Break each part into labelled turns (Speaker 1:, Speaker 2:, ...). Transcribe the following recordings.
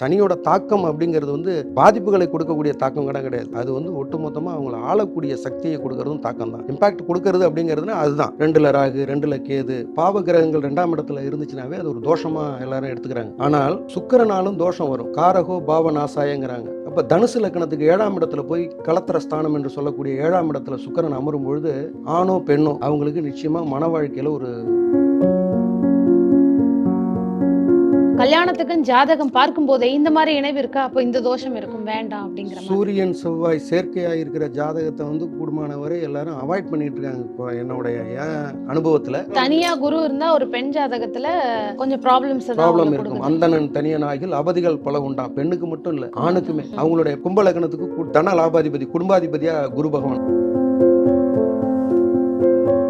Speaker 1: சனியோட தாக்கம் அப்படிங்கிறது வந்து பாதிப்புகளை கொடுக்கக்கூடிய தாக்கம் கூட கிடையாது. அது வந்து ஒட்டுமொத்தமாக அவங்கள ஆளக்கூடிய சக்தியை கொடுக்கறதும் தாக்கம் தான் இம்பாக்ட் கொடுக்கறது அப்படிங்கிறதுனா அதுதான். ரெண்டுல ராகு ரெண்டுல கேது பாவ கிரகங்கள் ரெண்டாம் இடத்துல இருந்துச்சுனாவே அது ஒரு தோஷமா எல்லாரும் எடுத்துக்கிறாங்க. ஆனால் சுக்கரனாலும் தோஷம் வரும். காரகோ பாவ நாசாயங்கிறாங்க. அப்ப தனுசு லக்கணத்துக்கு ஏழாம் இடத்துல போய் கலத்திர ஸ்தானம் என்று சொல்லக்கூடிய ஏழாம் இடத்துல சுக்கரன் அமரும் பொழுது ஆணோ பெண்ணோ அவங்களுக்கு நிச்சயமா மன வாழ்க்கையில ஒரு
Speaker 2: கல்யாணத்துக்கும் ஜாதகம் பார்க்கும் போதே இந்த மாதிரி இணைவு இருக்கா? அப்போ இந்த தோஷம் இருக்கும். வேண்டாம் அப்படிங்கிற
Speaker 1: சூரியன் செவ்வாய் செயற்கையா இருக்கிற ஜாதகத்தை வந்து கூடுமான வரை எல்லாரும் அவாய்ட் பண்ணிட்டு இருக்காங்க. இப்போ என்னுடைய என் அனுபவத்துல.
Speaker 2: தனியா குரு இருந்தா ஒரு பெண் ஜாதகத்துல கொஞ்சம் ப்ராப்ளம்ஸ்
Speaker 1: ப்ராப்ளம் இருக்கும். அந்தணன் தனியனாகில் அவதிகள் பல உண்டா? பெண்ணுக்கு மட்டும் இல்ல ஆணுக்குமே. அவங்களுடைய கும்ப லக்னத்துக்கு கு- தன லாபாதிபதி குடும்பாதிபதியா குரு பகவான்.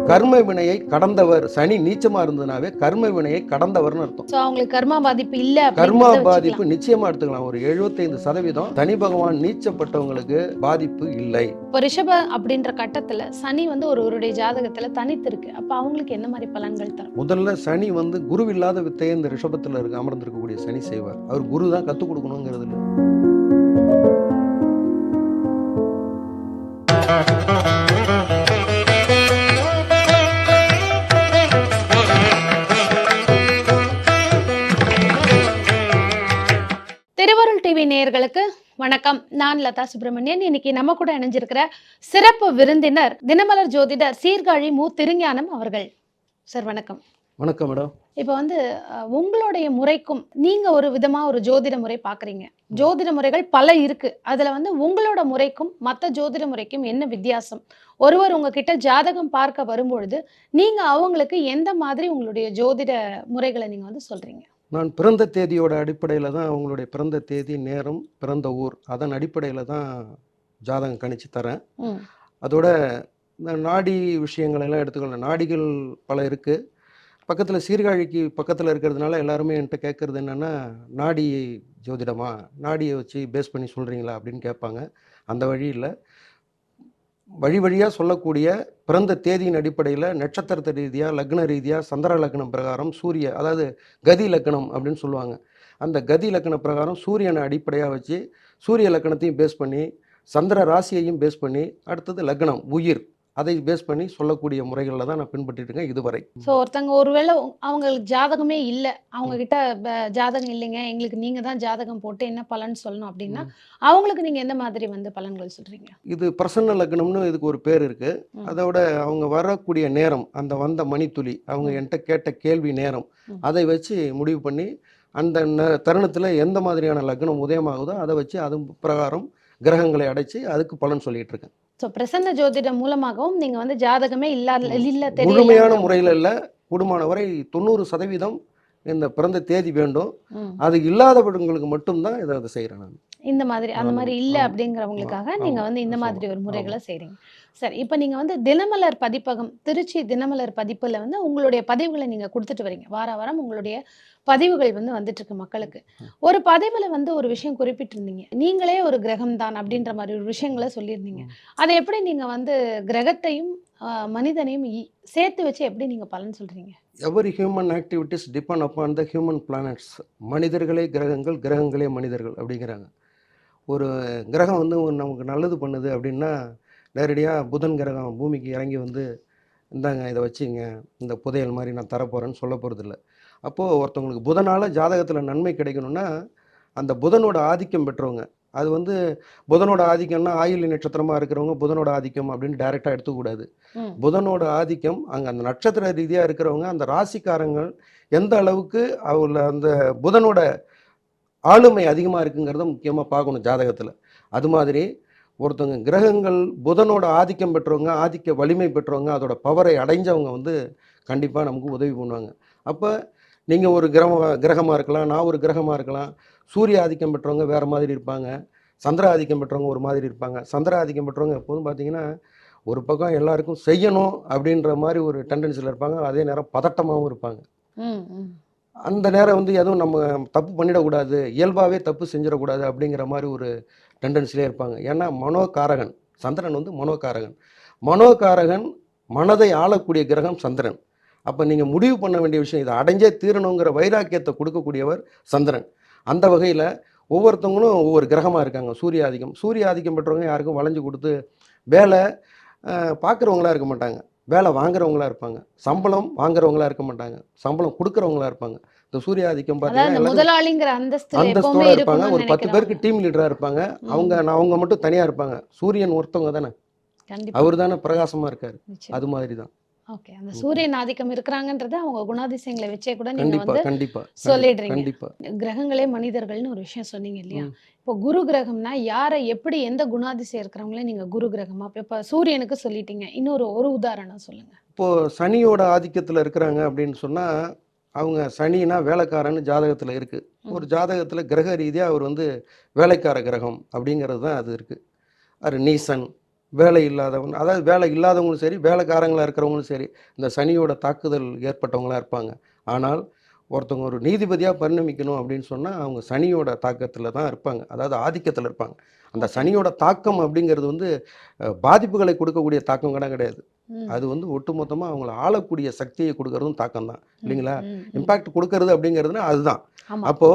Speaker 1: கர்ம வினையை கடந்தவர். சனி நீச்சமா இருந்ததுனாவே கர்ம வினையை கடந்தவர்னு அர்த்தம்.
Speaker 2: அவங்களுக்கு கர்மா பாதிப்பு இல்ல
Speaker 1: கர்மா பாதிப்பு. நிச்சயமா எடுத்துக்கலாம். ஒரு 75% சதவீதம் தனி பகவான் நீச்சப்பட்டவங்களுக்கு பாதிப்பு இல்லை.
Speaker 2: இப்போ ரிஷப அப்படின்ற கட்டத்துல சனி வந்து ஒருவருடைய ஜாதகத்துல தனித்து இருக்கு அப்ப அவங்களுக்கு என்ன மாதிரி பலன்கள் தரும்?
Speaker 1: முதல்ல சனி வந்து குரு இல்லாத வித்தையை இந்த ரிஷபத்தில் இருக்க அமர்ந்திருக்கக்கூடிய சனி செய்வார். அவர் குரு தான் கற்றுக் கொடுக்கணுங்கிறது இல்லை.
Speaker 2: திருவருள் டிவி நேயர்களுக்கு வணக்கம். நான் லதா சுப்பிரமணியன். இன்னைக்கு நம்ம கூட இணைஞ்சிருக்கிற சிறப்பு விருந்தினர் தினமலர் ஜோதிடர் சீர்காழி மு திருஞானம் அவர்கள். சார் வணக்கம்.
Speaker 1: வணக்கம் மேடம்.
Speaker 2: இப்போ வந்து உங்களுடைய முறைக்கும் நீங்க ஒரு விதமா ஒரு ஜோதிட முறை பாக்குறீங்க. ஜோதிட முறைகள் பல இருக்கு. அதுல வந்து உங்களோட முறைக்கும் மற்ற ஜோதிட முறைக்கும் என்ன வித்தியாசம்? ஒருவர் உங்ககிட்ட ஜாதகம் பார்க்க வரும்பொழுது நீங்க அவங்களுக்கு எந்த மாதிரி உங்களுடைய ஜோதிட முறைகளை நீங்க வந்து சொல்றீங்க?
Speaker 1: நான் பிறந்த தேதியோட அடிப்படையில் தான் அவங்களுடைய பிறந்த தேதி நேரம் பிறந்த ஊர் அதன் அடிப்படையில் தான் ஜாதகம் கணிச்சு தரேன். அதோட இந்த நாடி விஷயங்கள் எல்லாம் எடுத்துக்கலாம் நாடிகள் பல இருக்குது பக்கத்தில் சீர்காழிக்கு பக்கத்தில் இருக்கிறதுனால எல்லாருமே என்கிட்ட கேட்குறது என்னென்னா நாடி ஜோதிடமா? நாடியை வச்சு பேஸ் பண்ணி சொல்கிறீங்களா அப்படின்னு கேட்பாங்க. அந்த வழியில் வழி வழியாக சொல்லக்கூடிய பிறந்த தேதியின் அடிப்படையில் நட்சத்திர ரீதியாக லக்ன ரீதியாக சந்திர லக்னம் பிரகாரம் சூரிய அதாவது கதி லக்னம் அப்படின்னு சொல்லுவாங்க. அந்த கதி லக்ன பிரகாரம் சூரியனை அடிப்படையாக வச்சு சூரிய லக்னத்தையும் பேஸ் பண்ணி சந்திர ராசியையும் பேஸ் பண்ணி அடுத்தது லக்னம் உயிர். அதை பேஸ் பண்ணி சொல்லக்கூடிய முறைகளில் தான் நான் பின்பற்றிட்டு இருக்கேன் இதுவரை
Speaker 2: ஸோ ஒருத்தங்க ஒருவேளை அவங்களுக்கு ஜாதகமே இல்லை அவங்க கிட்ட ஜாதகம் இல்லைங்க எங்களுக்கு நீங்க தான் ஜாதகம் போட்டு என்ன பலன் சொல்லணும் அப்படின்னா அவங்களுக்கு நீங்க எந்த மாதிரி வந்து பலன்கள் சொல்றீங்க
Speaker 1: இது பிரசன்ன லக்னம்னு இதுக்கு ஒரு பேர் இருக்கு
Speaker 2: ம்.
Speaker 1: அதோட அவங்க வரக்கூடிய நேரம் அந்த வந்த மணித்துளி அவங்க. என்கிட்ட கேட்ட கேள்வி நேரம். அதை வச்சு முடிவு பண்ணி அந்த தருணத்துல எந்த மாதிரியான லக்னம் உதயமாகுதோ அதை வச்சு அது பிரகாரம் கிரகங்களை அடைச்சு அதுக்கு பலன் சொல்லிட்டு இருக்கேன்
Speaker 2: ஸோ பிரசன்ன ஜோதிடம் மூலமாகவும் நீங்க வந்து ஜாதகமே இல்லாத இல்ல
Speaker 1: முழுமையான முறையில் இல்லை. கூடுமான வரை தொண்ணூறு சதவீதம் இந்த பிறந்த தேதி வேண்டும். அது இல்லாதவங்களுக்கு மட்டும்தான் இதை அதை செய்கிறேன் நான்.
Speaker 2: இந்த மாதிரி அந்த மாதிரி இல்ல. அப்படிங்கிறவங்களுக்காக
Speaker 1: ஆமா,
Speaker 2: நீங்க
Speaker 1: ஆமா,
Speaker 2: வந்து இந்த மாதிரி ஒரு. முறைகளை செய்றீங்க. சரி இப்போ நீங்க வந்து தினமலர் பதிப்பகம் திருச்சி தினமலர் பதிப்புல வந்து உங்களுடைய பதிவுகளை நீங்க கொடுத்துட்டு வரீங்க. வார வாரம் உங்களுடைய பதிவுகள் வந்து வந்துட்டு இருக்கு மக்களுக்கு. ஒரு பதிவுல வந்து ஒரு விஷயம் குறிப்பிட்டிருந்தீங்க. நீங்களே ஒரு கிரகம் தான் அப்படின்ற மாதிரி ஒரு விஷயங்களை சொல்லியிருந்தீங்க. அதை எப்படி நீங்க வந்து கிரகத்தையும் மனிதனையும் சேர்த்து வச்சு எப்படி நீங்க பலன் சொல்றீங்க?
Speaker 1: Every human activities depend upon the human planets. மனிதர்களே கிரகங்கள் கிரகங்களே மனிதர்கள் அப்படிங்கிறாங்க. ஒரு கிரகம் வந்து நமக்கு நல்லது பண்ணுது அப்படின்னா நேரடியாக புதன் கிரகம் பூமிக்கு இறங்கி வந்து இந்தாங்க இதை வச்சுங்க இந்த புதையல் மாதிரி நான் தரப்போகிறேன்னு சொல்ல போகிறதில்ல அப்போது ஒருத்தவங்களுக்கு புதனால் ஜாதகத்தில் நன்மை கிடைக்கணும்னா அந்த புதனோட ஆதிக்கம் பெற்றவங்க அது வந்து புதனோட ஆதிக்கம்னா ஆயுள் நட்சத்திரமாக இருக்கிறவங்க புதனோட ஆதிக்கம் அப்படின்னு டைரெக்டாக எடுத்துக்கூடாது. புதனோட ஆதிக்கம் அங்கே அந்த நட்சத்திர ரீதியாக இருக்கிறவங்க அந்த ராசிக்காரங்கள் எந்த அளவுக்கு அவங்கள அந்த புதனோட ஆளுமை அதிகமாக இருக்குங்கிறத முக்கியமாக பார்க்கணும் ஜாதகத்தில். அது மாதிரி ஒருத்தவங்க கிரகங்கள் புதனோட ஆதிக்கம் பெற்றவங்க ஆதிக்க வலிமை பெற்றவங்க அதோட பவரை அடைஞ்சவங்க வந்து கண்டிப்பாக நமக்கு உதவி பண்ணுவாங்க. அப்போ நீங்கள் ஒரு கிரக கிரகமாக இருக்கலாம் நான் ஒரு கிரகமாக இருக்கலாம் சூரிய ஆதிக்கம் பெற்றவங்க வேறு மாதிரி இருப்பாங்க சந்திர ஆதிக்கம் பெற்றவங்க ஒரு மாதிரி இருப்பாங்க. சந்திர ஆதிக்கம் பெற்றவங்க எப்போதும் பார்த்தீங்கன்னா ஒரு பக்கம் எல்லாருக்கும் செய்யணும் அப்படின்ற மாதிரி ஒரு டெண்டன்சியில் இருப்பாங்க அதே நேரம் பதட்டமாகவும் இருப்பாங்க. அந்த நேரம் வந்து எதுவும் நம்ம தப்பு பண்ணிடக்கூடாது இயல்பாகவே தப்பு செஞ்சிடக்கூடாது அப்படிங்கிற மாதிரி ஒரு டெண்டன்சிலே இருப்பாங்க. ஏன்னா மனோகாரகன் சந்திரன் வந்து மனோகாரகன். மனோகாரகன் மனதை ஆளக்கூடிய கிரகம் சந்திரன். அப்போ நீங்கள் முடிவு பண்ண வேண்டிய விஷயம் இதை. அடைஞ்சே தீரணுங்கிற வைராக்கியத்தை கொடுக்கக்கூடியவர் சந்திரன். அந்த வகையில் ஒவ்வொருத்தவங்களும் ஒவ்வொரு கிரகமாக இருக்காங்க. சூரிய ஆதிக்கம் சூரிய ஆதிக்கம் பெற்றவங்க யாருக்கும் வளைஞ்சு கொடுத்து வேலை பார்க்குறவங்களா இருக்க மாட்டாங்க. வேலை வாங்குறவங்களா இருப்பாங்க. சம்பளம் வாங்குறவங்களா இருக்க மாட்டாங்க. சம்பளம் கொடுக்குறவங்களா இருப்பாங்க. இந்த சூரிய ஆதிக்கம்
Speaker 2: அதாவது
Speaker 1: பார்த்தீங்கன்னா அந்தஸ்தோட இருப்பாங்க. ஒரு பத்து பேருக்கு. டீம் லீடராக இருப்பாங்க. அவங்க நான் அவங்க மட்டும் தனியாக இருப்பாங்க. சூரியன் ஒருத்தவங்க தானே. அவர் தானே பிரகாசமாக இருக்காரு. அது மாதிரி தான்
Speaker 2: ஓகே அந்த சூரியன் ஆதிக்கம் இருக்கிறாங்கன்றத அவங்க குணாதிசயங்களை வச்சே கூட நீங்க வந்து
Speaker 1: கண்டிப்பா
Speaker 2: சொல்லிடுறீங்க.
Speaker 1: கண்டிப்பா.
Speaker 2: கிரகங்களே மனிதர்கள்னு ஒரு விஷயம் சொன்னீங்க இல்லையா. இப்போ குரு கிரகம்னா யாரை எப்படி எந்த குணாதிசயம் இருக்கிறவங்களே நீங்க குரு கிரகமா? இப்ப- சூரியனுக்கு சொல்லிட்டீங்க. இன்னொரு ஒரு உதாரணம் சொல்லுங்க.
Speaker 1: இப்போ சனியோட ஆதிக்கத்தில் இருக்கிறாங்க அப்படின்னு சொன்னா அவங்க சனினா வேலைக்காரன்னு ஜாதகத்தில் இருக்கு.
Speaker 2: ம்.
Speaker 1: ஒரு ஜாதகத்தில் கிரக ரீதியாக அவர் வந்து வேலைக்கார கிரகம் அப்படிங்கிறது தான் அது இருக்கு. அது நீசன் வேலை இல்லாதவன் அதாவது வேலை இல்லாதவங்களும் சரி வேலைக்காரங்களா இருக்கிறவங்களும் சரி இந்த சனியோட தாக்குதல் ஏற்பட்டவங்களா இருப்பாங்க. ஆனால் ஒருத்தவங்க ஒரு நீதிபதியாக பரிணமிக்கணும் அப்படின்னு சொன்னால் அவங்க சனியோட தாக்கத்தில் தான் இருப்பாங்க. அதாவது ஆதிக்கத்தில் இருப்பாங்க. அந்த சனியோட தாக்கம் அப்படிங்கிறது வந்து பாதிப்புகளை கொடுக்கக்கூடிய தாக்கம் கூட கிடையாது. அது வந்து ஒட்டுமொத்தமாக அவங்கள ஆளக்கூடிய சக்தியை கொடுக்கறதும் தாக்கம் தான் இல்லைங்களா. இம்பாக்ட் கொடுக்கறது அப்படிங்கிறதுனா அதுதான்.
Speaker 2: ஆமா.
Speaker 1: அப்போ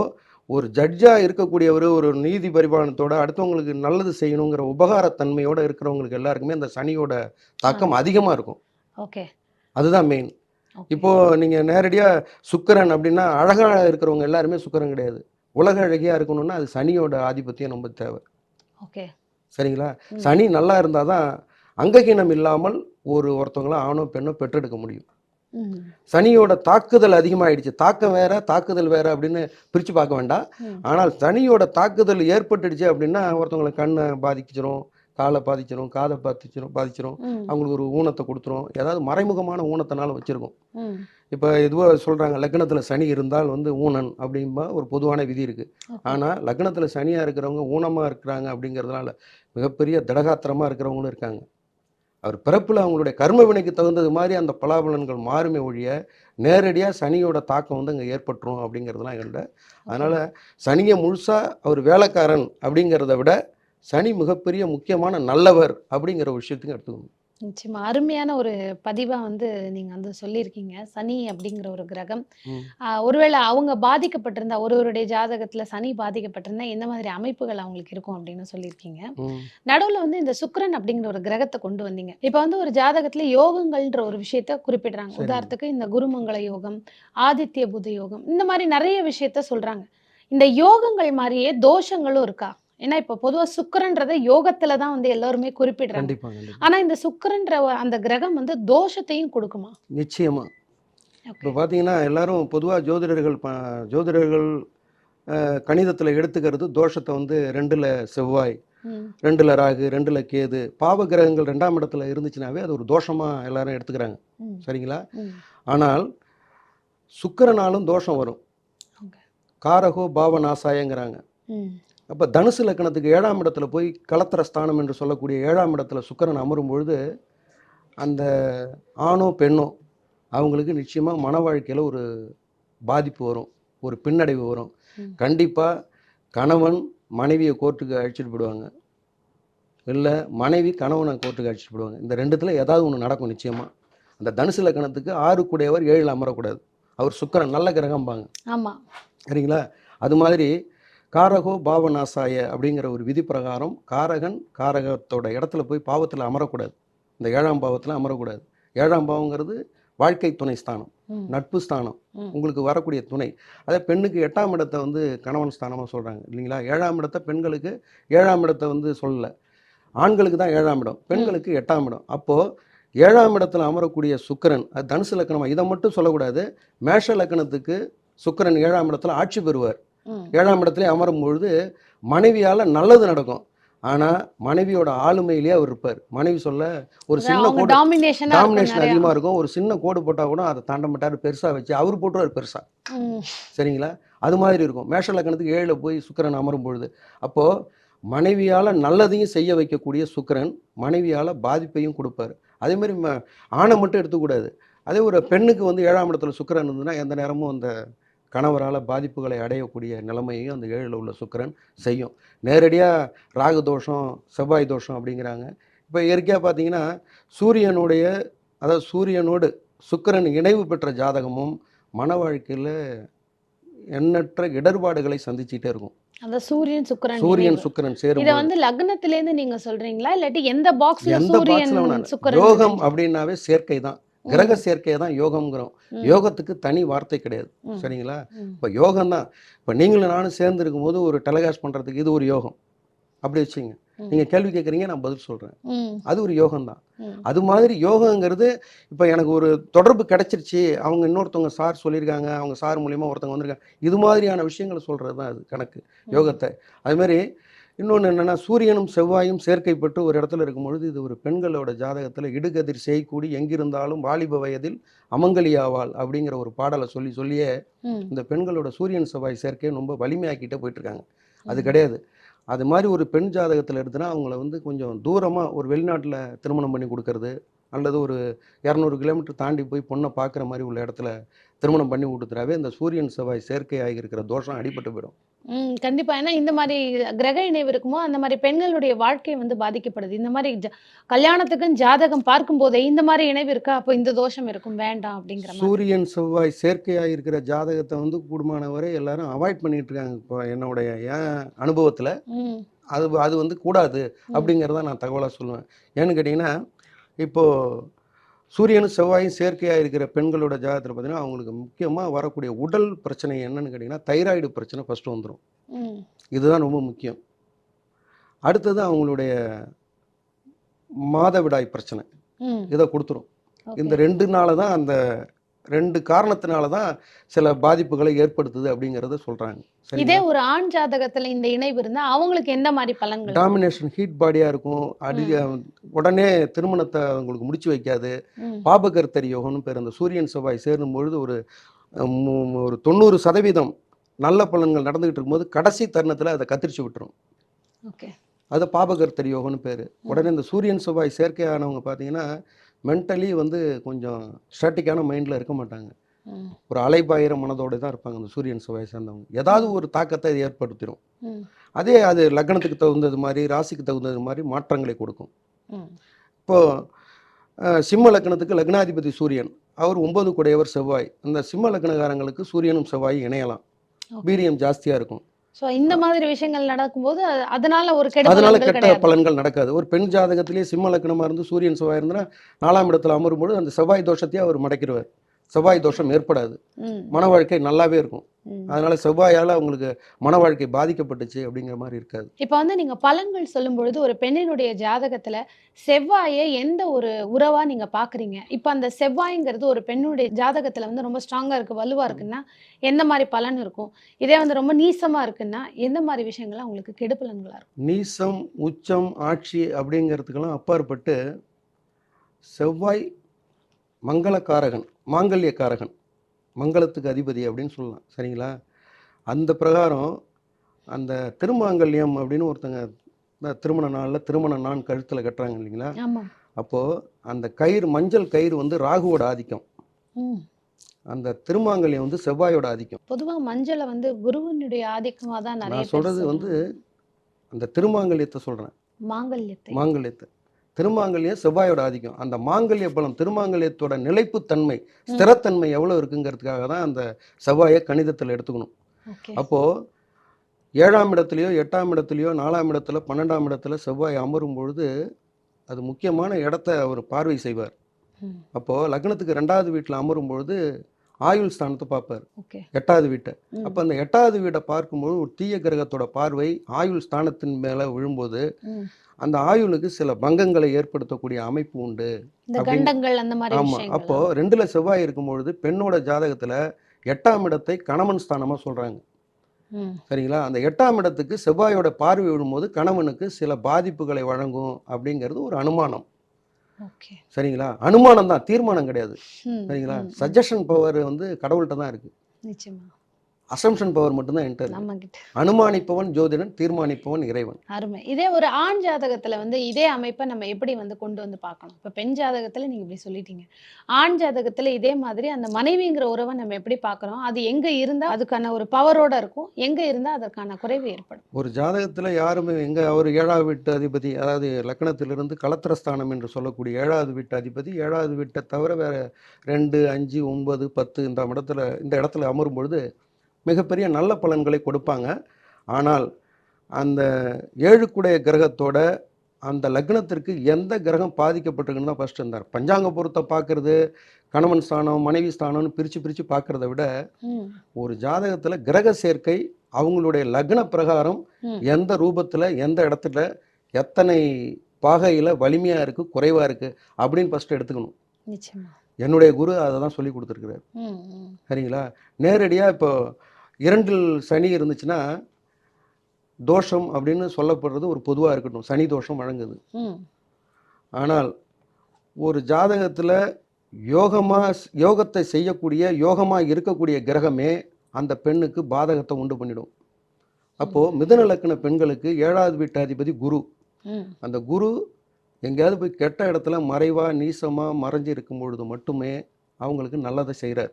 Speaker 1: ஒரு ஜட்ஜா இருக்கக்கூடியவர் ஒரு நீதி பரிபாலனத்தோட அடுத்தவங்களுக்கு நல்லது செய்யணுங்கிற உபகாரத்தன்மையோட இருக்கிறவங்களுக்கு எல்லாருக்குமே அந்த சனியோட தாக்கம் அதிகமாக இருக்கும்.
Speaker 2: ஓகே.
Speaker 1: அதுதான் மெயின்
Speaker 2: ஓகே.
Speaker 1: இப்போ நீங்க நேரடியா சுக்கிரன் அப்படின்னா அழகா இருக்கிறவங்க எல்லாருமே சுக்கிரன் கிடையாது. உலக அழகியா இருக்கணும்னா அது சனியோட ஆதிபத்தியம் ரொம்ப தேவை.
Speaker 2: ஓகே.
Speaker 1: சரிங்களா. சனி நல்லா இருந்தாதான் அங்ககீனம் இல்லாமல் ஒரு ஒருத்தவங்கள ஆணோ பெண்ணோ பெற்றெடுக்க முடியும். சனியோட தாக்குதல் அதிகமாயிடுச்சு. தாக்கம் வேற தாக்குதல் வேற அப்படின்னு பிரிச்சு பார்க்க வேண்டாம். ஆனால் சனியோட தாக்குதல் ஏற்பட்டுடுச்சு அப்படின்னா ஒருத்தவங்களை கண்ணை பாதிச்சிரும் காலை பாதிச்சிரும் காதை பாதிச்சிரும் பாதிச்சிரும். அவங்களுக்கு ஒரு ஊனத்தை கொடுத்துரும். ஏதாவது மறைமுகமான ஊனத்தினால வச்சிருக்கும். இப்போ இதுவாக சொல்கிறாங்க லக்னத்தில் சனி இருந்தால் வந்து ஊனன் அப்படின்பா ஒரு பொதுவான விதி இருக்குது
Speaker 2: ஓகே.
Speaker 1: ஆனால் லக்னத்தில் சனியாக இருக்கிறவங்க ஊனமாக இருக்கிறாங்க அப்படிங்கிறதுனால மிகப்பெரிய திடகாத்திரமாக இருக்கிறவங்களும் இருக்காங்க. அவர் பிறப்பில் அவங்களுடைய கர்ம வினைக்கு தகுந்தது மாதிரி அந்த பலாபலன்கள் மாறுமே ஒழிய நேரடியாக சனியோட தாக்கம் வந்து அங்கே ஏற்பட்டுரும் அப்படிங்கிறதுலாம் இல்லை அதனால் சனியை முழுசாக அவர் வேலைக்காரன் அப்படிங்கிறத விட சனி மிகப்பெரிய முக்கியமான நல்லவர் அப்படிங்கிற விஷயத்துக்கு எடுத்துக்கணும்.
Speaker 2: நிச்சயமா. அருமையான ஒரு பதிவா வந்து நீங்க வந்து சொல்லியிருக்கீங்க. சனி அப்படிங்கிற ஒரு கிரகம். ஒருவேளை அவங்க பாதிக்கப்பட்டிருந்தா ஒருவருடைய ஜாதகத்துல சனி பாதிக்கப்பட்டிருந்தா எந்த மாதிரி அமைப்புகள் அவங்களுக்கு இருக்கும் அப்படின்னு சொல்லியிருக்கீங்க. நடுவுல வந்து இந்த சுக்கிரன் அப்படிங்கிற ஒரு கிரகத்தை கொண்டு வந்தீங்க. இப்ப வந்து ஒரு ஜாதகத்துல யோகங்கள்ன்ற ஒரு விஷயத்த குறிப்பிடுறாங்க. உதாரணத்துக்கு இந்த குருமங்கள யோகம் ஆதித்ய புத யோகம் இந்த மாதிரி நிறைய விஷயத்த சொல்றாங்க. இந்த யோகங்கள் மாதிரியே தோஷங்களும் இருக்கா? ஏன்னா இப்ப பொதுவா சுக்கிரன்றதை யோகத்துல தான் வந்து எல்லாருமே குறிப்பிடுறாங்க. ஆனா இந்த சுக்கிரன்ற அந்த கிரகம் வந்து தோஷத்தையும் கொடுக்குமா?
Speaker 1: நிச்சயமாக
Speaker 2: Okay.
Speaker 1: இப்போ பார்த்தீங்கன்னா எல்லாரும் பொதுவாக ஜோதிடர்கள் ஜோதிடர்கள் கணிதத்தில் எடுத்துக்கிறது தோஷத்தை வந்து ரெண்டில் செவ்வாய் ரெண்டில் ராகு ரெண்டில் கேது பாவ கிரகங்கள் ரெண்டாம் இடத்துல இருந்துச்சுனாவே அது ஒரு தோஷமாக எல்லாரும் எடுத்துக்கிறாங்க. சரிங்களா. ஆனால் சுக்கிரனாலும் தோஷம் வரும். காரகோ பாவநாசாயங்கிறாங்க
Speaker 2: ம்,
Speaker 1: அப்போ தனுசு லக்கணத்துக்கு ஏழாம் இடத்துல போய் கலத்திர ஸ்தானம் என்று சொல்லக்கூடிய ஏழாம் இடத்துல சுக்கிரன் அமரும் பொழுது அந்த ஆணோ பெண்ணோ அவங்களுக்கு நிச்சயமாக மன வாழ்க்கையில் ஒரு பாதிப்பு வரும் ஒரு பின்னடைவு வரும். கண்டிப்பாக கணவன் மனைவியை கோர்ட்டுக்கு அழைச்சிட்டு போயிடுவாங்க. இல்லை மனைவி கணவனை கோர்ட்டுக்கு அழைச்சிட்டு போயிடுவாங்க. இந்த ரெண்டுத்தில் ஏதாவது ஒன்று நடக்கும் நிச்சயமாக அந்த தனுசு லக்கணத்துக்கு ஆறு கூடையவர் ஏழில் அமரக்கூடாது. அவர் சுக்கிரன் நல்ல கிரகம்பாங்க.
Speaker 2: ஆமா.
Speaker 1: சரிங்களா? அது மாதிரி காரகோ பாவநாசாய அப்படிங்கிற ஒரு விதி பிரகாரம் காரகன் காரகத்தோட இடத்துல போய் பாவத்தில் அமரக்கூடாது. இந்த ஏழாம் பாவத்தில் அமரக்கூடாது. ஏழாம் பாவங்கிறது வாழ்க்கை துணை ஸ்தானம் நட்பு ஸ்தானம். உங்களுக்கு வரக்கூடிய துணை. அதே பெண்ணுக்கு எட்டாம் இடத்தை வந்து கணவன் ஸ்தானமாக சொல்கிறாங்க இல்லைங்களா? ஏழாம் இடத்தை பெண்களுக்கு ஏழாம் இடத்தை வந்து சொல்லலை. ஆண்களுக்கு தான் ஏழாம் இடம் பெண்களுக்கு எட்டாம் இடம். அப்போது ஏழாம் இடத்துல அமரக்கூடிய சுக்கிரன் அது தனுசு லக்கணமா இதை மட்டும் சொல்லக்கூடாது. மேஷ லக்கணத்துக்கு சுக்கிரன் ஏழாம் இடத்துல ஆட்சி பெறுவார். ஏழாம் இடத்துல அமரும் பொழுது மனைவியால் நல்லது நடக்கும். ஆனால் மனைவியோட ஆளுமையிலேயே அவர் இருப்பார். மனைவி சொல்ல ஒரு சின்ன கோடு
Speaker 2: டாமினேஷனா
Speaker 1: அதிகமாக இருக்கும். ஒரு சின்ன கோடு போட்டால் கூட அதை தாண்ட மாட்டார். பெருசாக வச்சு அவர் போட்டுருவார் பெருசாக சரிங்களா? அது மாதிரி இருக்கும். மேஷ லக்கணத்துக்கு ஏழில் போய் சுக்கிரன் அமரும் பொழுது அப்போது மனைவியால் நல்லதையும் செய்ய வைக்கக்கூடிய சுக்கிரன் மனைவியால் பாதிப்பையும் கொடுப்பாரு. அதே மாதிரி ம ஆணை மட்டும் எடுத்துக்கூடாது அதே ஒரு பெண்ணுக்கு வந்து ஏழாம் இடத்துல சுக்கிரன் இருந்ததுன்னா எந்த நேரமும் அந்த கணவரால் பாதிப்புகளை அடையக்கூடிய நிலைமையையும் அந்த ஏழில் உள்ள சுக்கிரன் செய்யும். நேரடியாக ராகு தோஷம் செவ்வாய் தோஷம் அப்படிங்கிறாங்க. இப்போ இயற்கையாக பார்த்தீங்கன்னா சூரியனுடைய அதாவது சூரியனோடு சுக்கிரன் இணைவு பெற்ற ஜாதகமும் மன வாழ்க்கையில் எண்ணற்ற இடர்பாடுகளை சந்திச்சுட்டே இருக்கும்.
Speaker 2: அந்த சூரியன் சுக்கிரன்
Speaker 1: சூரியன். சுக்கிரன்
Speaker 2: இத
Speaker 1: சேரும்
Speaker 2: வந்து லக்னத்துல இருந்து நீங்க சொல்றீங்களா? இல்லாட்டி எந்த பாக்ஸ்ல சூரியன் சுக்கிரன்
Speaker 1: யோகம்? அப்படின்னாவே சேர்க்கை தான். கிரக சேர்க்கை தான் யோகம்ங்கிறோம். யோகத்துக்கு தனி வார்த்தை கிடையாது. சரிங்களா. இப்போ யோகம் தான் இப்போ நீங்களும் நானும் சேர்ந்து இருக்கும்போது ஒரு டெலகாஸ்ட் பண்ணுறதுக்கு இது ஒரு யோகம். அப்படி வச்சுங்க
Speaker 2: ம்.
Speaker 1: நீங்கள் கேள்வி கேட்குறீங்க நான் பதில் சொல்கிறேன்
Speaker 2: ம்,
Speaker 1: அது ஒரு யோகம் தான். அது மாதிரி யோகங்கிறது இப்போ எனக்கு ஒரு தொடர்பு கிடைச்சிருச்சு. அவங்க இன்னொருத்தவங்க சார் சொல்லியிருக்காங்க. அவங்க சார் மூலியமா ஒருத்தவங்க வந்திருக்காங்க. இது மாதிரியான விஷயங்களை சொல்கிறது தான் அது கணக்கு. யோகத்தை. அது மாதிரி இன்னொன்று என்னென்னா சூரியனும் செவ்வாயும் சேர்க்கைப்பட்டு ஒரு இடத்துல இருக்கும் பொழுது இது ஒரு பெண்களோட ஜாதகத்தில் இடுகதிர் செய்கூடி எங்கிருந்தாலும் வாலிப வயதில் அமங்கலியாவாள் அப்படிங்கிற ஒரு பாடலை சொல்லி சொல்லியே. இந்த பெண்களோட சூரியன் செவ்வாய் சேர்க்கையை ரொம்ப வலிமையாக்கிட்டே போயிட்டு இருக்காங்க அது கிடையாது. அது மாதிரி ஒரு பெண் ஜாதகத்தில் எடுத்துனா அவங்கள வந்து கொஞ்சம் தூரமாக ஒரு வெளிநாட்டில் திருமணம் பண்ணி கொடுக்கறது அல்லது ஒரு இரநூறு கிலோமீட்டர் தாண்டி போய் பொண்ணை பார்க்குற மாதிரி உள்ள இடத்துல திருமணம் பண்ணி கொடுத்துறாவே இந்த சூரியன் செவ்வாய் செயற்கையாகி இருக்கிற தோஷம் அடிபட்டு போயிடும்.
Speaker 2: ம் கண்டிப்பா. ஏன்னா இந்த மாதிரி கிரக இணைவு இருக்குமோ அந்த மாதிரி பெண்களுடைய வாழ்க்கை வந்து பாதிக்கப்படுது. இந்த மாதிரி கல்யாணத்துக்குன்னு ஜாதகம் பார்க்கும் போதே இந்த மாதிரி இணைவு இருக்கா? அப்போ இந்த தோஷம் இருக்கும் வேண்டாம் அப்படிங்கிற
Speaker 1: சூரியன் செவ்வாய் செயற்கையாக இருக்கிற ஜாதகத்தை வந்து கூடுமான வரை எல்லாரும் அவாய்ட் பண்ணிட்டு இருக்காங்க. இப்போ என்னுடைய என் அனுபவத்தில். அது அது வந்து கூடாது அப்படிங்கிறத நான் தகவலாக சொல்லுவேன். ஏன்னு கேட்டிங்கன்னா இப்போது சூரியனும் செவ்வாயும் செயற்கையாக இருக்கிற பெண்களோட ஜாதகத்தில் பார்த்தீங்கன்னா அவங்களுக்கு முக்கியமாக வரக்கூடிய உடல் பிரச்சனை என்னன்னு கேட்டிங்கன்னா தைராய்டு பிரச்சனை ஃபஸ்ட்டு வந்துடும் இதுதான் ரொம்ப முக்கியம். அடுத்தது அவங்களுடைய மாதவிடாய் பிரச்சனை. இதை கொடுத்துரும். இந்த ரெண்டு நாள தான் அந்த ரெண்டு காரணத்தினால தான் சில பாதிப்புகளை ஏற்படுத்துது அப்படிங்கிறத சொல்கிறாங்க
Speaker 2: இதே ஒரு ஆண் ஜாதகத்துல இந்த இணைவு இருந்தா அவங்களுக்கு எந்த மாதிரி பலன்கள்?
Speaker 1: டாமினேஷன் ஹீட் பாடியாக இருக்கும். அடி உடனே திருமணத்தை அவங்களுக்கு முடிச்சு வைக்காது. பாபகர்த்தரி யோகம்னு பேர். அந்த சூரியன் செவ்வாய் சேரும் பொழுது ஒரு ஒரு தொண்ணூறு சதவீதம் நல்ல பலன்கள் நடந்துகிட்டு இருக்கும்போது கடைசி தருணத்தில் அதை கத்திரிச்சு விட்டுரும்.
Speaker 2: okay.
Speaker 1: அது பாபகர்த்தரி யோகம்னு பேர். உடனே இந்த சூரியன் செவ்வாய் செயற்கையானவங்க பார்த்தீங்கன்னா மென்டலி வந்து கொஞ்சம் ஸ்டாட்டிக்கான மைண்டில் இருக்க மாட்டாங்க. ஒரு அலைபாயிர மனதோடு தான் இருப்பாங்க அந்த சூரியன் செவ்வாய் சேர்ந்தவங்க. ஏதாவது ஒரு தாக்கத்தை இது ஏற்படுத்திடும் அதே அது லக்னத்துக்கு தகுந்தது மாதிரி ராசிக்கு தகுந்தது மாதிரி மாற்றங்களை கொடுக்கும். இப்போது சிம்ம லக்னத்துக்கு லக்னாதிபதி சூரியன். அவர் ஒன்பது குடையவர் செவ்வாய். அந்த சிம்ம லக்னகாரங்களுக்கு சூரியனும் செவ்வாய் இணையலாம். வீரியம் ஜாஸ்தியாக இருக்கும்.
Speaker 2: So, இந்த மாதிரி விஷயங்கள் நடக்கும்போது அது- அதனால ஒரு கெடு
Speaker 1: அதனால கெட்ட பலன்கள் நடக்காது. ஒரு பெண் ஜாதகத்திலேயே சிம்ம லக்னமாக இருந்து சூரியன் செவ்வாய் இருந்தனா நாலாம் இடத்துல அமரும்போது அந்த செவ்வாய் தோஷத்தையே அவர் மடக்கிடுவார். செவ்வாய் தோஷம் ஏற்படாது. மன வாழ்க்கை நல்லாவே இருக்கும். அதனால செவ்வாயால் அவங்களுக்கு மன வாழ்க்கை பாதிக்கப்பட்டுச்சு அப்படிங்கிற மாதிரி இருக்காது.
Speaker 2: இப்போ வந்து நீங்க பலன்கள் சொல்லும் பொழுது ஒரு பெண்ணினுடைய ஜாதகத்துல செவ்வாயை எந்த ஒரு உறவா நீங்க பாக்குறீங்க? இப்போ அந்த செவ்வாய்ங்கிறது ஒரு பெண்ணுடைய ஜாதகத்துல வந்து ரொம்ப ஸ்ட்ராங்கா இருக்கு வலுவா இருக்குன்னா எந்த மாதிரி பலன் இருக்கும்? இதே வந்து ரொம்ப நீசமா இருக்குன்னா எந்த மாதிரி விஷயங்கள்லாம் உங்களுக்கு கெடு பலன்களா இருக்கும்?
Speaker 1: நீசம் உச்சம் ஆட்சி அப்படிங்கிறதுக்கெல்லாம் அப்பாற்பட்டு செவ்வாய் மங்களக்காரகன் மாங்கல்யக்காரகன். மங்களத்துக்கு அதிபதி அப்படின்னு சொல்லலாம். சரிங்களா? அந்த பிரகாரம் அந்த திருமாங்கல்யம் அப்படின்னு ஒருத்தங்க திருமண நாளில் திருமண நாள் கழுத்தில் கட்டுறாங்க இல்லைங்களா? அப்போது அந்த கயிறு மஞ்சள் கயிறு வந்து ராகுவோட ஆதிக்கம். அந்த திருமாங்கல்யம் வந்து செவ்வாயோட ஆதிக்கம்.
Speaker 2: பொதுவா மஞ்சளை வந்து குருவனுடைய ஆதிக்கமா தான்
Speaker 1: நான் சொல்கிறது வந்து அந்த திருமாங்கல்யத்தை சொல்கிறேன்
Speaker 2: மாங்கல்யத்தை.
Speaker 1: மாங்கல்யத்தை. திருமாங்கல்யம் செவ்வாயோட ஆதிக்கம். அந்த மாங்கல்ய பலம் திருமாங்கல்யத்தோட நிலைப்புத்தன்மை ஸ்திரத்தன்மை எவ்வளோ இருக்குங்கிறதுக்காக தான் அந்த செவ்வாயை கணிதத்தில் எடுத்துக்கணும்.
Speaker 2: ஓகே.
Speaker 1: அப்போது ஏழாம் இடத்துலையோ எட்டாம் இடத்துலையோ நாலாம் இடத்துல பன்னெண்டாம் இடத்துல செவ்வாய் அமரும் பொழுது அது முக்கியமான இடத்த அவர் பார்வை செய்வார். அப்போது லக்னத்துக்கு ரெண்டாவது வீட்டில் அமரும் பொழுது ஆயுள் ஸ்தானத்தை பார்ப்பார். எட்டாவது வீட்டை. அப்போ அந்த எட்டாவது வீட்டை பார்க்கும்போது ஒரு தீய கிரகத்தோட பார்வை ஆயுள் ஸ்தானத்தின் மேலே விழும்போது. அந்த ஆயுளுக்கு சில பங்கங்களை ஏற்படுத்தக்கூடிய அமைப்பு உண்டு
Speaker 2: இந்த
Speaker 1: அப்படின்னு-
Speaker 2: கண்டங்கள் அந்த மாதிரி
Speaker 1: ஆமா
Speaker 2: விஷயங்கள்.
Speaker 1: அப்போ ரெண்டுல செவ்வாய் இருக்கும் பொழுது பெண்ணோட ஜாதகத்துல எட்டாம் இடத்தை கணவன் ஸ்தானமா சொல்றாங்க.
Speaker 2: ம்.
Speaker 1: சரிங்களா? அந்த எட்டாம் இடத்துக்கு செவ்வாயோட பார்வை விழும்போது கணவனுக்கு சில பாதிப்புகளை வழங்கும் அப்படிங்கிறது ஒரு அனுமானம். சரிங்களா? அனுமானம் தான் தீர்மானம் கிடையாது. சரிங்களா. சஜஷன் பவர் வந்து கடவுள்கிட்ட தான் இருக்கு.
Speaker 2: நிச்சயமா.
Speaker 1: அசம்ஷன் பவர் மட்டும்தான் என்கிட்ட அனுமானிப்பவன் ஜோதிடன் தீர்மானிப்பவன் இறைவன்.
Speaker 2: அருமை. இதே ஒரு ஆண் ஜாதகத்துல வந்து இதே அமைப்பை நம்ம எப்படி வந்து கொண்டு வந்து பார்க்கணும்? இப்ப பெண் ஜாதகத்துல நீங்க இப்படி சொல்லிட்டீங்க. ஆண் ஜாதகத்துல இதே மாதிரி அந்த மனைவிங்கிற உறவை நம்ம எப்படி பார்க்கறோம்? அது எங்க இருந்தா அதுக்கான ஒரு பவரோட இருக்கும். எங்க இருந்தா அதற்கான குறைவு ஏற்படும்.
Speaker 1: ஒரு ஜாதகத்துல யாருமே எங்க அவர் ஏழாவது வீட்டு அதிபதி அதாவது லக்னத்திலிருந்து களத்திரஸ்தானம் என்று சொல்லக்கூடிய ஏழாவது வீட்டு அதிபதி ஏழாவது வீட்டை தவிர வேற ரெண்டு அஞ்சு ஒன்பது பத்து இந்த இடத்துல இந்த இடத்துல அமரும் பொழுது மிகப்பெரிய நல்ல பலன்களை கொடுப்பாங்க. ஆனால் அந்த ஏழுக்குடைய கிரகத்தோட அந்த லக்னத்திற்கு எந்த கிரகம் பாதிக்கப்பட்டிருக்குன்னு தான் ஃபர்ஸ்ட் இருந்தார். பஞ்சாங்க பொருத்தை பார்க்கறது கணவன் ஸ்தானம் மனைவி ஸ்தானம்னு பிரித்து பிரித்து பார்க்கறத விட ஒரு ஜாதகத்தில் கிரக சேர்க்கை அவங்களுடைய லக்ன பிரகாரம். எந்த ரூபத்தில் எந்த இடத்துல எத்தனை பாகையில் வலிமையாக இருக்குது குறைவாக இருக்குது அப்படின்னு ஃபஸ்ட்டு எடுத்துக்கணும். என்னுடைய குரு அதை தான் சொல்லி கொடுத்துருக்குறாரு. சரிங்களா? நேரடியாக இப்போ இரண்டில் சனி இருந்துச்சுன்னா தோஷம் அப்படின்னு சொல்லப்படுறது ஒரு பொதுவாக இருக்கட்டும். சனி தோஷம் வழங்குது. ஆனால் ஒரு ஜாதகத்தில் யோகமாக யோகத்தை செய்யக்கூடிய யோகமாக இருக்கக்கூடிய கிரகமே அந்த பெண்ணுக்கு பாதகத்தை உண்டு பண்ணிடும். அப்போது மிதுன லக்ன பெண்களுக்கு ஏழாவது வீட்டு அதிபதி குரு அந்த குரு எங்கேயாவது போய் கெட்ட இடத்துல மறைவா நீசமா மறைஞ்சு இருக்கும் பொழுது மட்டுமே அவங்களுக்கு நல்லதை செய்கிறார்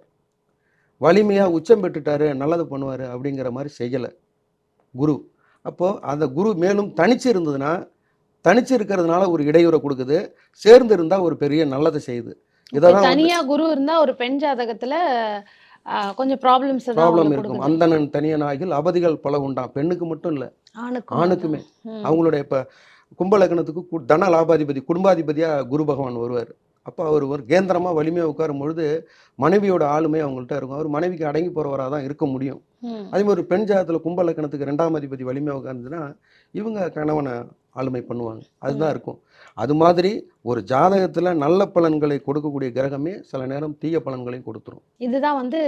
Speaker 1: வலிமையா உச்சம் பெற்றுட்டாரு நல்லது பண்ணுவார் அப்படிங்கிற மாதிரி செய்யலை குரு. அப்போது அந்த குரு மேலும் தனிச்சு இருந்ததுன்னா தனிச்சு இருக்கிறதுனால ஒரு இடையூறை கொடுக்குது சேர்ந்து இருந்தால் ஒரு பெரிய நல்லதை செய்யுது. இதெல்லாம் வந்து
Speaker 2: தனியா குரு இருந்தா ஒரு பெண் ஜாதகத்துல கொஞ்சம் ப்ராப்ளம்ஸ்
Speaker 1: ப்ராப்ளம் இருக்கும். அந்தணன் தனியனாகில் அவதிகள் பல உண்டாம். பெண்ணுக்கு மட்டும் இல்லை
Speaker 2: ஆணுக்கும்
Speaker 1: அவங்களுடைய இப்போ கும்பலக்கணத்துக்கு தன லாபாதிபதி குடும்பாதிபதியாக குரு பகவான் வருவார். அப்போ அவர் ஒரு கேந்திரமாக வலிமையாக உட்காரும் பொழுது மனைவியோட ஆளுமை அவங்கள்ட்ட இருக்கும். அவர் மனைவிக்கு அடங்கி போகிறவராக தான் இருக்க முடியும். அதே மாதிரி ஒரு பெண் ஜாதத்தில் கும்பலக்கணத்துக்கு ரெண்டாம் அதிபதி வலிமையாக உட்கார்ந்துச்சுன்னா இவங்க கணவனை ஆளுமை பண்ணுவாங்க. அதுதான் இருக்கும். அது மாதிரி ஒரு ஜாதகத்தில் நல்ல பலன்களை கொடுக்கக்கூடிய கிரகமே சில நேரம் தீய பலன்களையும் கொடுத்துரும்.
Speaker 2: இதுதான் வந்து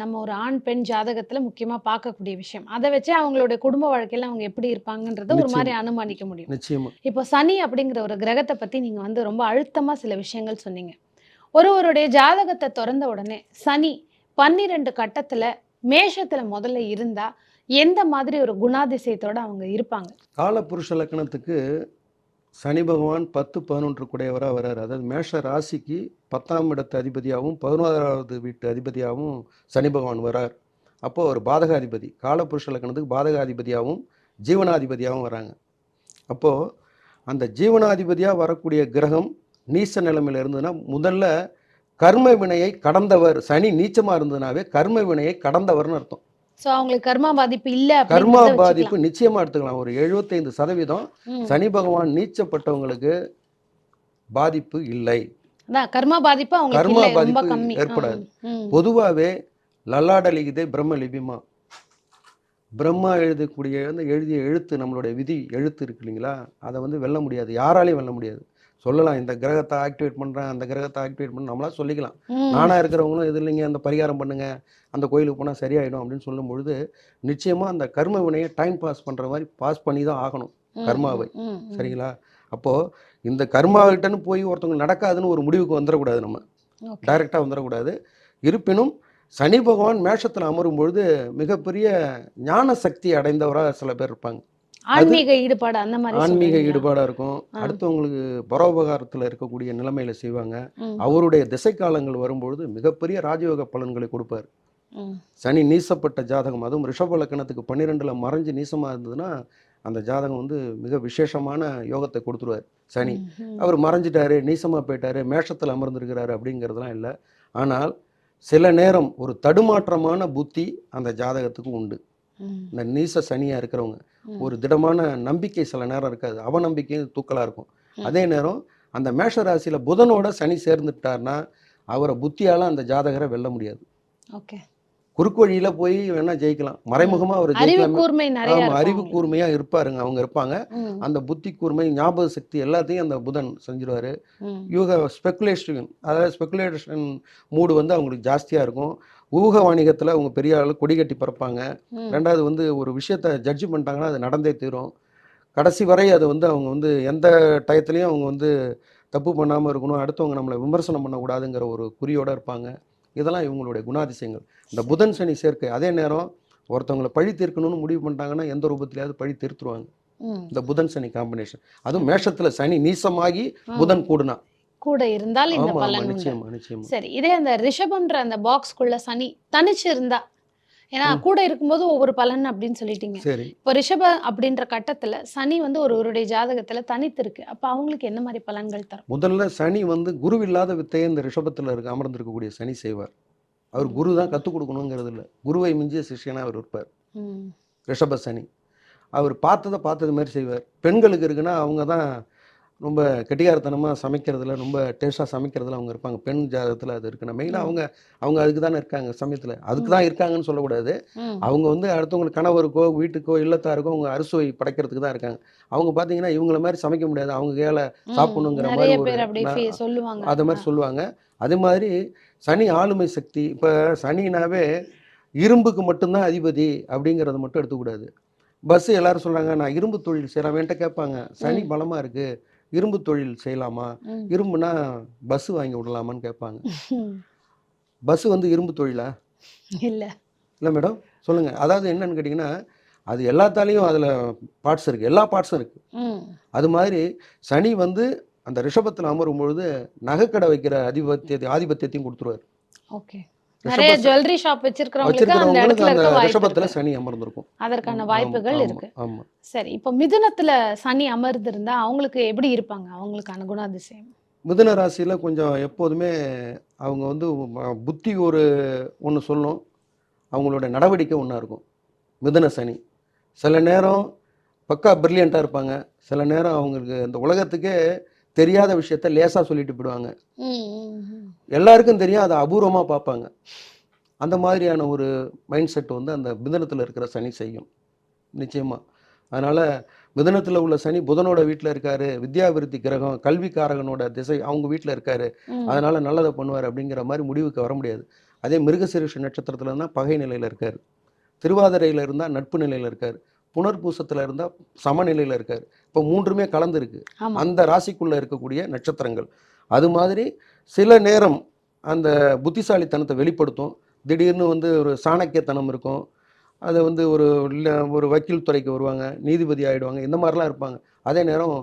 Speaker 2: நம்ம ஒரு ஆண் பெண் ஜாதகத்துல முக்கியமா பார்க்கக்கூடிய விஷயம். அதை வச்சே அவங்களுடைய குடும்ப வாழ்க்கையில அவங்க எப்படி இருப்பாங்கன்றத ஒரு மாதிரி அனுமானிக்க முடியும்.
Speaker 1: நிச்சயமா.
Speaker 2: இப்போ சனி அப்படிங்கிற ஒரு கிரகத்தை பத்தி நீங்க வந்து ரொம்ப அழுத்தமா சில விஷயங்கள் சொன்னீங்க. ஒருவருடைய ஜாதகத்தை திறந்த உடனே சனி பன்னிரெண்டு கட்டத்துல மேஷத்துல முதல்ல இருந்தா எந்த மாதிரி ஒரு குணாதிசயத்தோட அவங்க இருப்பாங்க?
Speaker 1: காலபுருஷ லக்கணத்துக்கு சனி பகவான் பத்து பதினொன்று கூடையவராக வர்றார் அதாவது மேஷ ராசிக்கு பத்தாம் இடத்து அதிபதியாகவும் பதினோராவது வீட்டு அதிபதியாகவும் சனி பகவான் வரார். அப்போது ஒரு பாதகாதிபதி. காலபுருஷ லக்கணத்துக்கு பாதகாதிபதியாகவும் ஜீவனாதிபதியாகவும் வராங்க. அப்போது அந்த ஜீவனாதிபதியாக வரக்கூடிய கிரகம் நீச நிலைமையில் இருந்ததுன்னா முதல்ல கர்ம வினையை கடந்தவர் சனி நீச்சமாக இருந்ததுனாவே கர்ம வினையை கடந்தவர்னு அர்த்தம்.
Speaker 2: சோ அவங்களுக்கு கர்மா பாதிப்பு இல்ல
Speaker 1: கர்மா பாதிப்பு. நிச்சயமாக எடுத்துக்கலாம். ஒரு எழுபத்தைந்து சதவீதம். சனி பகவான் நீச்சப்பட்டவங்களுக்கு பாதிப்பு இல்லை.
Speaker 2: கர்மா பாதிப்பு அவங்களுக்கு
Speaker 1: கர்மா பாதிப்பு ஏற்படாது. பொதுவாகவே லல்லாட லிகிதே பிரம்ம லிபிமா. பிரம்மா எழுதக்கூடிய அந்த எழுதிய எழுத்து நம்மளுடைய விதி எழுத்து இருக்கு இல்லைங்களா? அதை வந்து வெல்ல முடியாது. யாராலையும் வெல்ல முடியாது. சொல்லலாம் இந்த கிரகத்தை ஆக்டிவேட் பண்ணுறேன் அந்த கிரகத்தை ஆக்டிவேட் பண்ண நம்மளா சொல்லிக்கலாம்
Speaker 2: ம்.
Speaker 1: நானா இருக்கிறவங்களும் இது இல்லைங்க அந்த பரிகாரம் பண்ணுங்க அந்த கோயிலுக்கு போனால் சரியாயிடும் அப்படின்னு சொல்லும் பொழுது நிச்சயமாக அந்த கர்ம வினையை டைம் பாஸ் பண்ணுற மாதிரி பாஸ் பண்ணி தான் ஆகணும் கர்மாவை. சரிங்களா அப்போது இந்த கர்மாவிட்டன்னு போய் ஒருத்தவங்க நடக்காதுன்னு ஒரு முடிவுக்கு வந்துடக்கூடாது நம்ம. டைரெக்டாக வந்துடக்கூடாது இருப்பினும் சனி பகவான் மேஷத்தில் அமரும் பொழுது மிகப்பெரிய ஞான சக்தி அடைந்தவராக சில பேர் இருப்பாங்க
Speaker 2: ஆன்மீக ஈடுபாடு அந்த மாதிரி
Speaker 1: ஆன்மீக? ஈடுபாடாக இருக்கும். அடுத்தவங்களுக்கு பரோபகாரத்தில் இருக்கக்கூடிய நிலைமையில செய்வாங்க. அவருடைய திசை காலங்கள் வரும்பொழுது மிகப்பெரிய ராஜயோக பலன்களை கொடுப்பார். சனி நீசப்பட்ட ஜாதகம் அதுவும் ரிஷப லக்கணத்துக்கு பன்னிரெண்டுல மறைஞ்சு நீசமாக இருந்ததுன்னா அந்த ஜாதகம் வந்து மிக விசேஷமான யோகத்தை கொடுத்துருவார் சனி. அவர் மறைஞ்சிட்டாரு நீசமாக போயிட்டாரு மேஷத்தில் அமர்ந்திருக்கிறாரு அப்படிங்கிறதுலாம் இல்லை. ஆனால் சில நேரம் ஒரு தடுமாற்றமான புத்தி அந்த ஜாதகத்துக்கு உண்டு. இந்த நீச சனியாக இருக்கிறவங்க. ஒரு திடமான நம்பிக்கை சில நேரம் இருக்காது. அவநம்பிக்கையும் தூக்கலாக இருக்கும். அதே நேரம் அந்த மேஷ ராசியில புதனோட சனி சேர்ந்துட்டார்னா அவரை புத்தியால அந்த ஜாதகரை வெல்ல முடியாது.
Speaker 2: ஓகே.
Speaker 1: குறுக்கு வழியில போய் வேணா ஜெயிக்கலாம். மறைமுகமா அவர் ஜெயிக்கலாம். அறிவு. கூர்மையா இருப்பாருங்க. அவங்க இருப்பாங்க. அந்த புத்தி கூர்மை ஞாபக சக்தி எல்லாத்தையும் அந்த புதன் செஞ்சிருவாரு. யூக ஸ்பெகுலேஷன் அதாவது ஸ்பெகுலேஷன் மூடு வந்து அவங்களுக்கு ஜாஸ்தியாக இருக்கும். ஊக வாணிகத்தில் அவங்க பெரிய ஆள் கொடி கட்டி பறப்பாங்க. ரெண்டாவது வந்து ஒரு விஷயத்தை ஜட்ஜ் பண்ணிட்டாங்கன்னா அது நடந்தே தீரும். கடைசி வரை அது வந்து அவங்க வந்து எந்த டயத்துலையும் அவங்க வந்து தப்பு பண்ணாமல் இருக்கணும். அடுத்தவங்க நம்மளை விமர்சனம் பண்ணக்கூடாதுங்கிற ஒரு குறியோட இருப்பாங்க. இதெல்லாம் இவங்களுடைய குணாதிசயங்கள். இந்த புதன் சனி சேர்க்கை அதே நேரம் ஒருத்தவங்களை பழி தீர்க்கணும்னு முடிவு பண்ணிட்டாங்கன்னா எந்த ரூபத்திலையாவது பழி தீர்த்துருவாங்க. இந்த புதன் சனி காம்பினேஷன் அதுவும் மேஷத்தில் சனி நீசமாகி. புதன் கூடுனா.
Speaker 2: கூட இருந்தால் இந்த பலன் சரி இதே அந்த ரிஷபம்ன்ற அந்த பாக்ஸ்க்குள்ள சனி தனிச்சு இருந்தா ஏன்னா. கூட இருக்கும்போது ஒவ்வொரு பலன் அப்படின்னு சொல்லிட்டீங்க. இப்போ ரிஷப அப்படின்ற கட்டத்துல சனி வந்து ஒருவருடைய ஜாதகத்துல தனித்து இருக்கு அப்ப அவங்களுக்கு என்ன மாதிரி பலன்கள் தரும்?
Speaker 1: முதல்ல சனி வந்து குரு இல்லாத வித்தையை இந்த ரிஷபத்தில் இருக்க அமர்ந்திருக்கக்கூடிய சனி செய்வார். அவர் குரு தான் கற்றுக் கொடுக்கணுங்கிறது இல்லை. குருவை மிஞ்சிய சிஷ்யனா அவர் இருப்பார். ரிஷப சனி. அவர் பார்த்ததை பார்த்தது மாதிரி செய்வார். பெண்களுக்கு இருக்குன்னா அவங்க தான் ரொம்ப கெட்டிகாரத்தனமாக சமைக்கிறதுல ரொம்ப டேஸ்ட்டாக சமைக்கிறதுல அவங்க இருப்பாங்க. பெண் ஜாதகத்தில் அது இருக்குன்னா மெயினாக அவங்க அவங்க அதுக்கு தானே இருக்காங்க சமயத்தில். அதுக்கு தான் இருக்காங்கன்னு சொல்லக்கூடாது. அவங்க வந்து அடுத்தவங்களுக்கு கணவருக்கோ வீட்டுக்கோ இல்லத்தாருக்கோ அவங்க அறுசுவை படைக்கிறதுக்கு தான் இருக்காங்க. அவங்க பார்த்தீங்கன்னா இவங்கள மாதிரி சமைக்க முடியாது. அவங்க
Speaker 2: ம்.
Speaker 1: சாப்பிடணுங்கிற மாதிரி ஒரு அதை மாதிரி சொல்லுவாங்க. அதே மாதிரி சனி ஆளுமை சக்தி இப்போ சனினாவே இரும்புக்கு மட்டும்தான் அதிபதி அப்படிங்கிறத மட்டும் எடுத்துக்கூடாது. பஸ் எல்லாரும் சொல்றாங்க நான் இரும்பு தொழில் செய்யலாம் என்கிட்ட கேட்பாங்க. சனி பலமா இருக்கு. இரும்பு தொழில் செய்யலாமா. இரும்புனா பஸ் வாங்கி விடலாமான்னு கேட்பாங்க. பஸ் வந்து இரும்பு தொழிலா?
Speaker 2: இல்ல.
Speaker 1: இல்லை மேடம் சொல்லுங்க. அதாவது என்னன்னு கேட்டிங்கன்னா அது எல்லாத்தாலையும் அதில் பார்ட்ஸ் இருக்கு. எல்லா பார்ட்ஸும் இருக்கு. அது மாதிரி சனி வந்து அந்த ரிஷபத்தில் அமரும் பொழுது நகைக்கடை வைக்கிற அதிபத்தியத்தை ஆதிபத்தியத்தையும் கொடுத்துருவாரு.
Speaker 2: ஓகே. நிறைய ஜுவல்லரி ஷாப் வச்சிருக்கிறவங்களுக்கு அந்த இடத்துல இருக்க
Speaker 1: ரிஷபத்துல. சனி அமர்ந்திருக்கும்.
Speaker 2: அதற்கான வாய்ப்புகள் இருக்கு.
Speaker 1: ஆமா.
Speaker 2: சரி இப்போ மிதுனத்துல சனி அமர்ந்திருந்தா அவங்களுக்கு எப்படி இருப்பாங்க? அவங்களுக்கான குணாதிசயம்?
Speaker 1: மிதுன ராசியில கொஞ்சம் எப்போதுமே அவங்க வந்து புத்தி ஒரு ஒன்று சொல்லும் அவங்களோட நடவடிக்கை ஒன்றா இருக்கும். மிதுன சனி. சில நேரம் பக்கா பிரில்லியண்ட்டாக இருப்பாங்க. சில நேரம் அவங்களுக்கு இந்த உலகத்துக்கே தெரியாத விஷயத்த லேசாக சொல்லிட்டு போயிடுவாங்க. எல்லாருக்கும் தெரியும் அதை அபூர்வமாக பார்ப்பாங்க. அந்த மாதிரியான ஒரு மைண்ட் செட் வந்து அந்த மிதனத்தில் இருக்கிற சனி செய்யும். நிச்சயமாக அதனால் மிதனத்தில் உள்ள சனி புதனோட வீட்டில் இருக்காரு வித்யாவிருத்தி கிரகம் கல்விக்காரகனோட திசை அவங்க வீட்டில் இருக்காரு. அதனால் நல்லதை பண்ணுவார் அப்படிங்கிற மாதிரி முடிவுக்கு வர முடியாது. அதே மிருகசீரிஷ நட்சத்திரத்தில் இருந்தால் பகை நிலையில் இருக்கார். திருவாதிரையில் இருந்தால் நட்பு நிலையில் இருக்கார். புனர்பூசத்தில் இருந்தால் சமநிலையில் இருக்கார். இப்போ மூன்றுமே கலந்துருக்கு. அந்த ராசிக்குள்ள இருக்கக்கூடிய நட்சத்திரங்கள். அது மாதிரி சில நேரம் அந்த புத்திசாலித்தனத்தை வெளிப்படுத்தும். திடீர்னு வந்து ஒரு சாணக்கியத்தனம் இருக்கும். அதை வந்து ஒரு ஒரு வக்கீல் துறைக்கு வருவாங்க நீதிபதி ஆயிடுவாங்க இந்த மாதிரிலாம் இருப்பாங்க. அதே நேரம்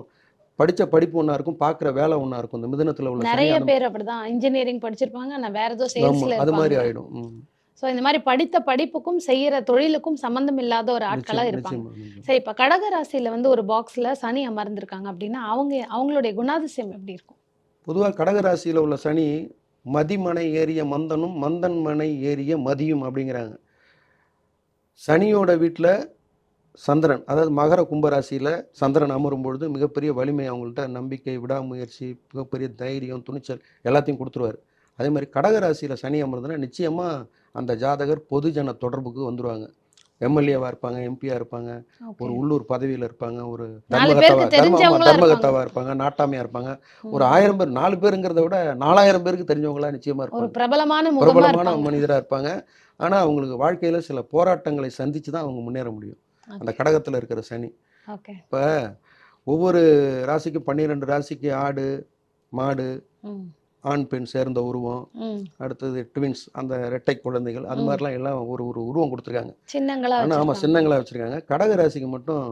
Speaker 1: படித்த படிப்பு ஒன்றா இருக்கும் பார்க்குற வேலை ஒன்றா இருக்கும். இந்த மிதனத்தில் உள்ள
Speaker 2: நிறைய பேர் அப்படிதான். இன்ஜினியரிங் படிச்சிருப்பாங்க நான் வேற ஏதோ சேல்ஸ்ல
Speaker 1: அது மாதிரி
Speaker 2: இருப்பாங்க. சோ இந்த மாதிரி படித்த படிப்புக்கும் செய்யற தொழிலுக்கும் சம்பந்தம் இல்லாத ஒரு ஆட்களா
Speaker 1: நிச்சயம்,
Speaker 2: இருப்பாங்க. சரி இப்ப கடக ராசியில வந்து ஒரு பாக்ஸ்ல சனி அமர்ந்திருக்காங்க அப்படின்னா அவங்க அவங்களுடைய குணாதிசயம் எப்படி இருக்கும்?
Speaker 1: பொதுவாக கடகராசியில் உள்ள சனி மதிமனை ஏறிய மந்தனும் மந்தன் மனை ஏறிய மதியும் அப்படிங்கிறாங்க. சனியோட வீட்டில் சந்திரன் அதாவது மகர கும்பராசியில் சந்திரன் அமரும் பொழுது மிகப்பெரிய வலிமை அவங்கள்ட்ட நம்பிக்கை விடாமுயற்சி மிகப்பெரிய தைரியம் துணிச்சல் எல்லாத்தையும் கொடுத்துருவாரு. அதே மாதிரி கடகராசியில் சனி அமர்ந்ததுன்னா நிச்சயமாக அந்த ஜாதகர் பொதுஜன தொடர்புக்கு வந்துருவாங்க. எம்எல்ஏவாக இருப்பாங்க எம்பியாக இருப்பாங்க ஒரு உள்ளூர் பதவியில் இருப்பாங்க ஒரு
Speaker 2: நாலு
Speaker 1: தர்மகர்த்தாவா
Speaker 2: பேருக்கு
Speaker 1: தர்ம ஆமா,
Speaker 2: தெரிஞ்சவங்களா
Speaker 1: தர்மகர்த்தாவா இருப்பாங்க. நாட்டாமையா இருப்பாங்க. ஒரு ஆயிரம் பேர் நாலு பேருங்கிறத விட நாலாயிரம் பேருக்கு தெரிஞ்சவங்களா நிச்சயமா
Speaker 2: ஒரு
Speaker 1: இருப்பாங்க.
Speaker 2: பிரபலமான
Speaker 1: பிரபலமான
Speaker 2: இருப்பாங்க.
Speaker 1: மனிதரா இருப்பாங்க. ஆனா அவங்களுக்கு வாழ்க்கையில சில போராட்டங்களை சந்திச்சு தான் அவங்க முன்னேற முடியும். அந்த கடகத்துல இருக்கிற சனி. இப்ப ஒவ்வொரு ராசிக்கும் பன்னிரெண்டு ராசிக்கு ஆடு மாடு ஆண் பெண் சேர்ந்த உருவம் அடுத்தது ட்வின்ஸ் அந்த இரட்டை குழந்தைகள் அது. மாதிரிலாம் எல்லாம் ஒரு ஒரு உருவம் கொடுத்துருக்காங்க.
Speaker 2: சின்னங்களா
Speaker 1: ஆனா ஆமா
Speaker 2: வச்சிருப்பாங்க.
Speaker 1: சின்னங்களா வச்சிருக்காங்க. கடக ராசிக்கு மட்டும்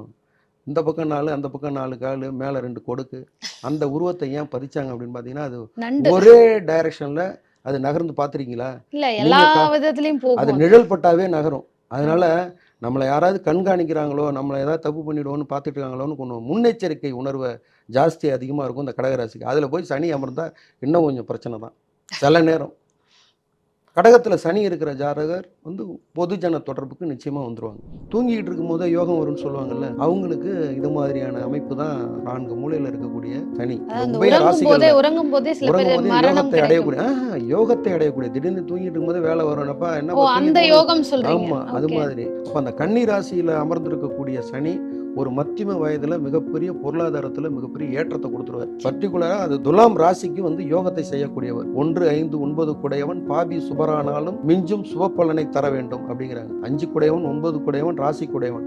Speaker 1: இந்த பக்கம் நாலு அந்த பக்கம் நாலு காலு மேல ரெண்டு கொடுக்கு. அந்த உருவத்தை ஏன் பதிச்சாங்க அப்படின்னு பாத்தீங்கன்னா அது ஒரே டைரக்ஷன்ல அது நகர்ந்து பார்த்திருக்கீங்களா
Speaker 2: இல்ல எல்லா விதத்திலயும்
Speaker 1: அது நிழல் பட்டாவே நகரும். அதனால நம்மளை யாராவது கண்காணிக்கிறாங்களோ நம்மளை ஏதாவது தப்பு பண்ணிடுவோன்னு பார்த்துட்டு இருக்காங்களோன்னு கொஞ்சம் முன்னெச்சரிக்கை உணர்வை ஜாஸ்தி அதிகமாக இருக்கும் இந்த கடகராசிக்கு. அதில் போய் சனி அமர்ந்தா இன்னும் கொஞ்சம் பிரச்சனை தான். சில நேரம். கடகத்தில் சனி இருக்கிற ஜாதகர் வந்து பொதுஜன தொடர்புக்கு நிச்சயமாக வந்துருவாங்க. தூங்கிக்கிட்டு இருக்கும் போதே யோகம் வரும்னு சொல்லுவாங்கல்ல அவங்களுக்கு இது மாதிரியான அமைப்பு தான் நான்கு மூலையில் இருக்கக்கூடிய சனி.
Speaker 2: உறங்கும் போதே
Speaker 1: யோகத்தை அடையக்கூடிய யோகத்தை அடையக்கூடிய. திடீர்னு தூங்கிட்டு இருக்கும்போது வேலை வரும்னப்பா
Speaker 2: ஓ
Speaker 1: என்ன
Speaker 2: அந்த யோகம் சொல்றீங்க.
Speaker 1: ஆமா அது. மாதிரி. அப்ப அந்த கன்னி ராசியில அமர்ந்திருக்கக்கூடிய சனி ஒரு மத்தியம வயதில் மிகப்பெரிய பொருளாதாரத்தில் மிகப்பெரிய ஏற்றத்தை கொடுத்துருவார். பர்டிகுலராக அது துலாம் ராசிக்கு வந்து யோகத்தை செய்யக்கூடியவர். ஒன்று ஐந்து ஒன்பது குடையவன் பாபி சுபரானாலும் மிஞ்சும் சுபப்பலனை தர வேண்டும் அப்படிங்கிறாங்க. அஞ்சு குடையவன் ஒன்பது குடையவன் ராசி குடையவன்.